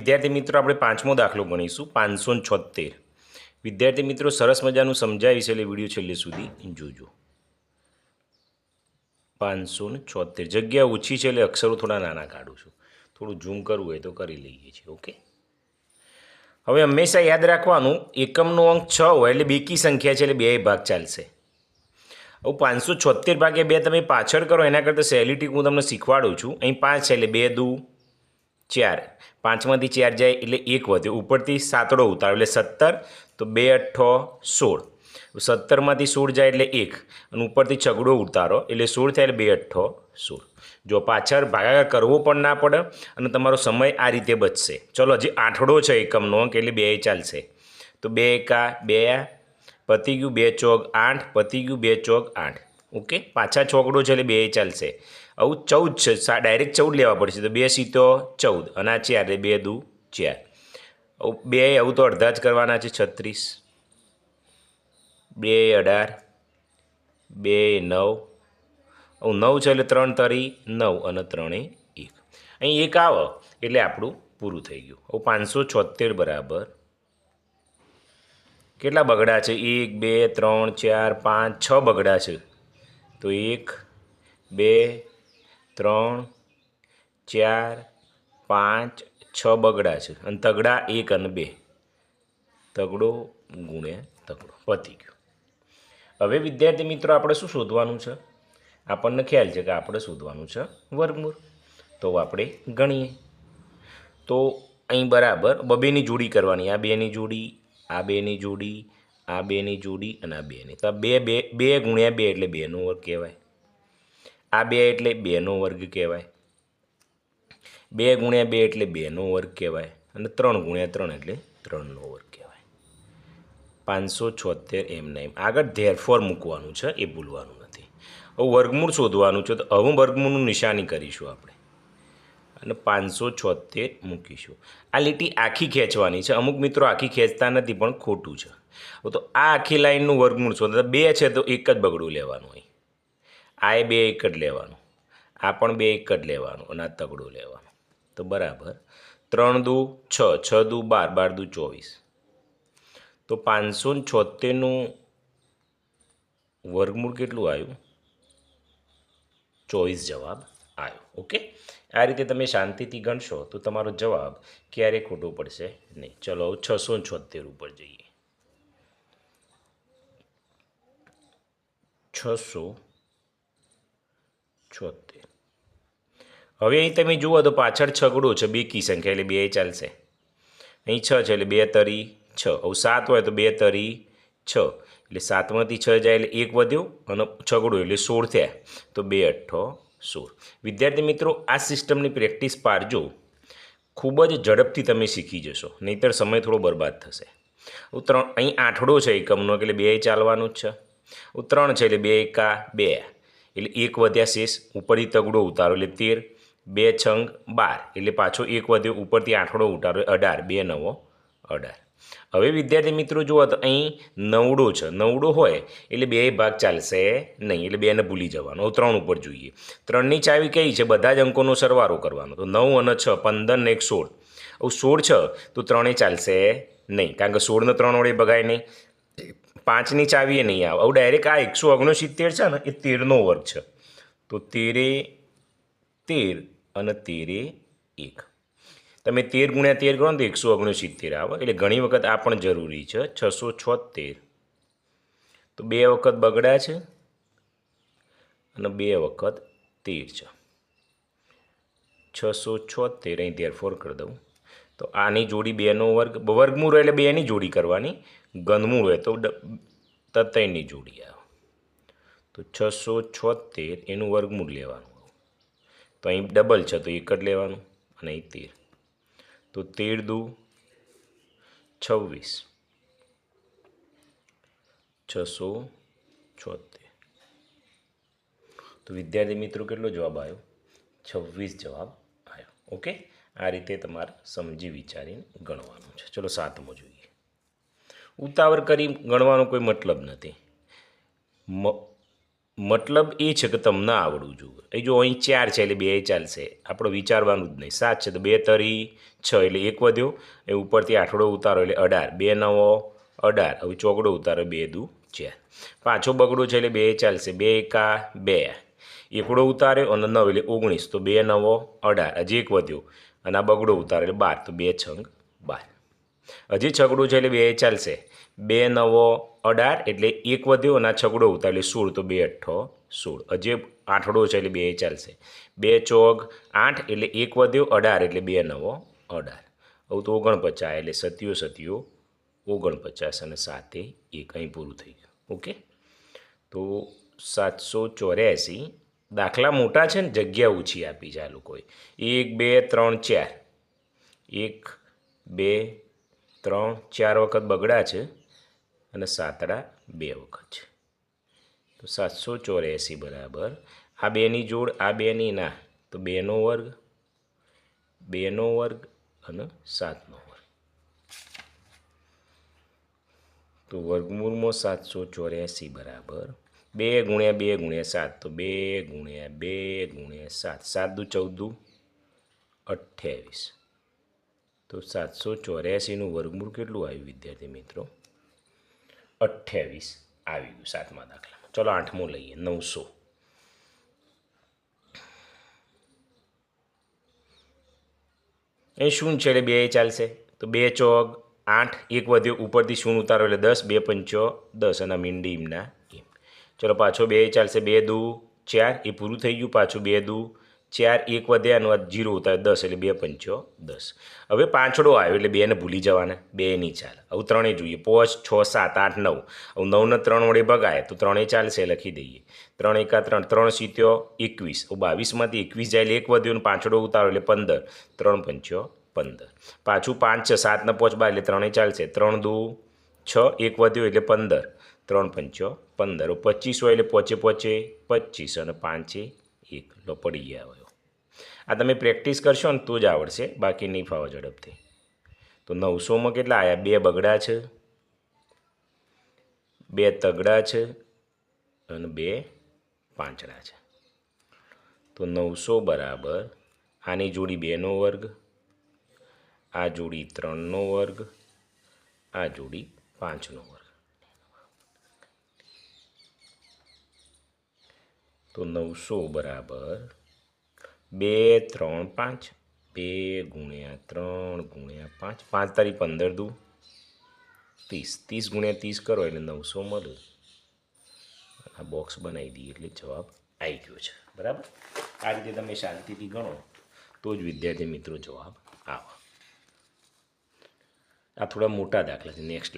વિદ્યાર્થી મિત્રો, આપણે પાંચમો દાખલો ગણીશું પાંચસો છોતેર વિદ્યાર્થી મિત્રો, સરસ મજાનું સમજાવીશ એટલે વીડિયો છેલ્લે સુધી જોજો. પાંચસો છોતેર જગ્યા ઓછી છે એટલે અક્ષરો થોડા નાના કાઢું છું. થોડું ઝૂમ કરવું હોય તો કરી લઈએ છીએ, ઓકે? હવે હંમેશા યાદ રાખવાનું, એકમનો અંક છ હોય એટલે બેકી સંખ્યા છે એટલે બે ભાગ ચાલશે. હવે પાંચસો છોતેર ભાગે બે તમે પાછળ કરો, એના કરતાં સેલિટી હું તમને શીખવાડું છું. અહીં પાંચ છે એટલે બે દુ ચાર. પાંચમાંથી ચાર જાય એટલે એક વધ્યો ઉપરથી સાતડો ઉતારો એટલે સત્તર, તો બે અઠ્ઠો સોળ. સત્તરમાંથી સોળ જાય એટલે એક. અને ઉપરથી છગડો ઉતારો એટલે સોળ થાય એટલે બે અઠ્ઠો સોળ. જો પાછળ ભાગાકાર કરવો પણ ના પડે અને તમારો સમય આ રીતે બચશે. ચલો, હજી આઠડો છે એકમનો અંક એટલે બે ચાલશે. તો બે એકા બે પતી ગયું બે ચોક આઠ, પતી ગયું બે ચોક આઠ. ઓકે? પાછા ચોકડો છે એટલે બે ચાલશે. આવું ચૌદ છે. ડાયરેક્ટ ચૌદ લેવા પડશે. તો બે સીતો ચૌદ. અને આ ચાર બે, દુ, ચાર. બે, આવું તો અડધા જ કરવાના છે, છત્રીસ. બે, અઢાર. બે, નવ. આવું નવ છે એટલે ત્રણ તરી નવ અને ત્રણે એક. અહીં એક આવો, એટલે આપણું પૂરું થઈ ગયું. હવે પાંચસો છોતેર બરાબર. કેટલા બગડા છે? એક, બે, ત્રણ, ચાર, પાંચ, છ બગડા છે. તો એક, બે ત્રણ, ચાર, પાંચ, છ બગડા છે. અને તગડા એક અને બે. તગડો ગુણ્યા તગડો. પતી ગયો. હવે વિદ્યાર્થી મિત્રો, આપણે શું શોધવાનું છે? આપણને ખ્યાલ છે કે આપણે શોધવાનું છે વર્ગમૂળ. તો આપણે ગણીએ. તો અહીં બરાબર બબેની જોડી કરવાની. આ બેની જોડી, આ બેની જોડી, આ બેની જોડી અને આ બેની. તો આ બે બે બે ગુણ્યા બે એટલે બેનો વર્ગ કહેવાય. આ બે એટલે બેનો વર્ગ કહેવાય. બે ગુણ્યા બે એટલે બેનો વર્ગ કહેવાય. અને ત્રણ ગુણ્યા ત્રણ એટલે ત્રણનો વર્ગ કહેવાય. પાંચસો છોતેર એમને એમ. આગળ ધેરફોર મૂકવાનું છે, એ ભૂલવાનું નથી. હવે વર્ગમૂળ શોધવાનું છે, તો હવે વર્ગમૂળનું નિશાની કરીશું આપણે. અને પાંચસો છોતેર મૂકીશું. આ લીટી આખી ખેંચવાની છે. અમુક મિત્રો આખી ખેંચતા નથી, પણ ખોટું છે. તો આ આખી લાઈનનું વર્ગમૂળ શોધતા બે છે તો એક જ બગડું લેવાનું હોય આ બે એક જ લેવાનું, આ પણ બે એક જ લેવાનું, અને આ તગડું લેવાનું. તો બરાબર. ત્રણ દુ છ છ દુ બાર બાર દુ ચોવીસ. તો પાંચસો ને છોતેરનું વર્ગમૂળ કેટલું આવ્યું? ચોવીસ જવાબ આવ્યો. ઓકે? આ રીતે તમે શાંતિથી ગણશો તો તમારો જવાબ ક્યારેય ખોટો પડશે નહીં. ચલો છસો છોતેર ઉપર જઈએ. છસો છોતેર. હવે અહીં તમે જુઓ તો પાછળ છગડો છે, બેકી સંખ્યા એટલે બે ચાલશે. અહીં છ છે, એટલે બે તરી છ. હવે સાત હોય તો બે તરી છ. એટલે સાતમાંથી છ જાય એટલે એક વધ્યો અને છગડો એટલે સોળ થયા. તો બે અઠ્ઠો સોળ. વિદ્યાર્થી મિત્રો, આ સિસ્ટમની પ્રેક્ટિસ પારજો. ખૂબ જ ઝડપથી તમે શીખી જશો. નહીંતર સમય થોડો બરબાદ થશે. ત્રણ, અહીં આઠડો છે એકમનો, એટલે બે ચાલવાનું જ છે. ત્રણ છે, એટલે બે એકા બે. એટલે એક વધ્યા શેષ, ઉપરથી તગડો ઉતારો એટલે તેર, બે છંગ, બાર. એટલે પાછો એક વધ્યો, ઉપરથી આઠડો ઉતારો અઢાર. બે નવો, અઢાર. હવે વિદ્યાર્થી મિત્રો જુઓ તો અહીં નવડો છે. નવડો હોય એટલે બે ભાગ ચાલશે નહીં, એટલે બેને ભૂલી જવાનો. ત્રણ ઉપર જોઈએ. ત્રણની ચાવી કઈ છે? બધા જ અંકોનો સરવારો કરવાનો. તો નવ અને છ, પંદર ને એક સોળ. હવે સોળ છ, તો ત્રણે ચાલશે નહીં. કારણ કે સોળને ત્રણ વડે ભગાય નહીં. પાંચની ચાવીએ નહીં આવે. હવે ડાયરેક્ટ આ એકસો ઓગણસિત્તેર છે ને, એ તેરનો વર્ગ છે. તો તેરે તેર અને તેરે એક. તમે તેર ગુણ્યા તેર કરો ને તો એકસો ઓગણસિત્તેર આવે. એટલે ઘણી વખત આ પણ જરૂરી છે. છસો છોતેર તો બે વખત બગડ્યા છે અને બે વખત તેર છે. છસો છોતેર અહીં તેરફોર કરી દઉં. તો આની જોડી બેનો વર્ગ, વર્ગમૂળ એટલે બેની જોડી કરવાની ગંધમૂળ હોય તો તતયની જોડી આવે. તો છસો છોતેર એનું વર્ગમૂળ લેવાનું તો અહીં ડબલ છે, તો એક જ લેવાનું અને અહીં તેર. તો તેર દુ છવ્વીસ. છસો છોતેર. તો વિદ્યાર્થી મિત્રો કેટલો જવાબ આવ્યો? છવ્વીસ જવાબ આવ્યો. ઓકે? આ રીતે તમારે સમજી વિચારીને ગણવાનું છે. ચલો સાતમો જોઈએ. ઉતાવળ કરી ગણવાનો કોઈ મતલબ નથી. મતલબ એ છે કે તમને આવડવું જોઈએ. એ જો અહીં ચાર છે એટલે બે ચાલશે. આપણે વિચારવાનું જ નહીં. સાત છે તો બે તરી છ એટલે એક વધ્યો. એ ઉપરથી આઠડો ઉતારો એટલે અઢાર. બે નવો, અઢાર. હવે ચોકડો ઉતારો બે દુ ચાર. પાછો બગડો છે એટલે બે ચાલશે. બે એકા બે. એકડો ઉતાર્યો અને નવ એટલે ઓગણીસ. તો બે નવો, અઢાર. હજી એક વધ્યો. અને આ બગડો ઉતારે એટલે બાર, તો બે છંગ, બાર. હજી છગડું છે એટલે બે ચાલશે. બે નવો અઢાર એટલે એક વધ્યો અને આ છગડો ઉતાર એટલે સોળ, તો બે અઠ્ઠો સોળ. હજી આઠડો છે એટલે બે ચાલશે. બે ચોગ, આઠ એટલે એક વધ્યો, અઢાર એટલે બે નવો અઢાર. હવે તો ઓગણપચાસ એટલે સત્યો સત્યો ઓગણપચાસ અને સાતે એક. અહીં પૂરું થઈ ગયું. ઓકે? તો સાતસો ચોર્યાસી દાખલા મોટા છે ને, જગ્યા ઓછી આપી છે આ લોકોએ. એક, બે, ત્રણ, ચાર. એક, બે, ત્રણ, ચાર વખત બગડા છે અને સાતડા બે વખત છે. તો સાતસો ચોર્યાસી બરાબર. આ બેની જોડ, આ બેની ના. તો બેનો વર્ગ બેનો વર્ગ અને સાતનો વર્ગ. તો વર્ગમૂળમાં સાતસો ચોર્યાસી બરાબર. બે ગુણ્યા બે ગુણ્યા સાત. તો બે ગુણ્યા બે ગુણ્યા સાત. સાત દુ ચૌદ અઠ્યાવીસ. તો સાતસો ચોર્યાસીનું વર્ગમૂળ કેટલું આવ્યું વિદ્યાર્થી મિત્રો? અઠ્યાવીસ આવી ગયું સાતમા દાખલામાં. ચલો આઠમો લઈએ, નવસો. એ શું છે એટલે બે ચાલશે? તો બે ચોગ આઠ, એક વધ્યો ઉપરથી શૂન્ય ઉતારો? એટલે દસ, બે પંચો દસ. અને મીંડી એમ ચલો પાછો બે ચાલશે, બે દુ, ચાર. એ પૂરું થઈ ગયું પાછું બે દુ, ચાર, એક વધ્યા અને જીરો ઉતારે દસ, એટલે બે પંચો દસ. હવે પાંચડો આવ્યો એટલે બેને ભૂલી જવાના. બે નહીં ચાલે. આવું ત્રણેય જોઈએ. પાંચ, છ, સાત, આઠ, નવ. હવે નવને ત્રણ વડે ભગાય તો ત્રણેય ચાલશે લખી દઈએ. ત્રણ એકા ત્રણ ત્રણ સિત્યો એકવીસ. બાવીસમાંથી એકવીસ જાય એટલે એક વધ્યો અને પાંચડો ઉતારો એટલે પંદર. ત્રણ પંચો પંદર. પાછું પાંચ, છ, સાતને પહોંચવા એટલે ત્રણેય ચાલશે. ત્રણ દુ છ, એક વધ્યો એટલે પંદર. ત્રણ પંચો, પંદર. પચીસ હોય એટલે પોચે પોચે પચીસ અને પાંચે એક. લો, પડી ગયા હોય આ તમે પ્રેક્ટિસ કરશો ને તો જ આવડશે. બાકી નહીં ફાવો ઝડપથી. તો નવસોમાં કેટલા? આવ્યા બે બગડા છે. બે તગડા છે અને બે પાંચડા છે. તો નવસો બરાબર. આની જોડી બેનો વર્ગ, આ જોડી ત્રણનો વર્ગ, આ જોડી પાંચનો વર્ગ. તો નવસો બરાબર બે ત્રણ પાંચ. બે ગુણ્યા ત્રણ ગુણ્યા પાંચ. પાંચ તારીખ પંદર દુ ત્રીસ. ત્રીસ ગુણ્યા ત્રીસ કરો એટલે નવસો મળે. આ બોક્સ બનાવી દઈએ એટલે જવાબ આવી ગયો છે. બરાબર? આ રીતે તમે શાંતિથી ગણો તો જ વિદ્યાર્થી મિત્રો જવાબ આવે. આ થોડા મોટા દાખલા છે. નેક્સ્ટ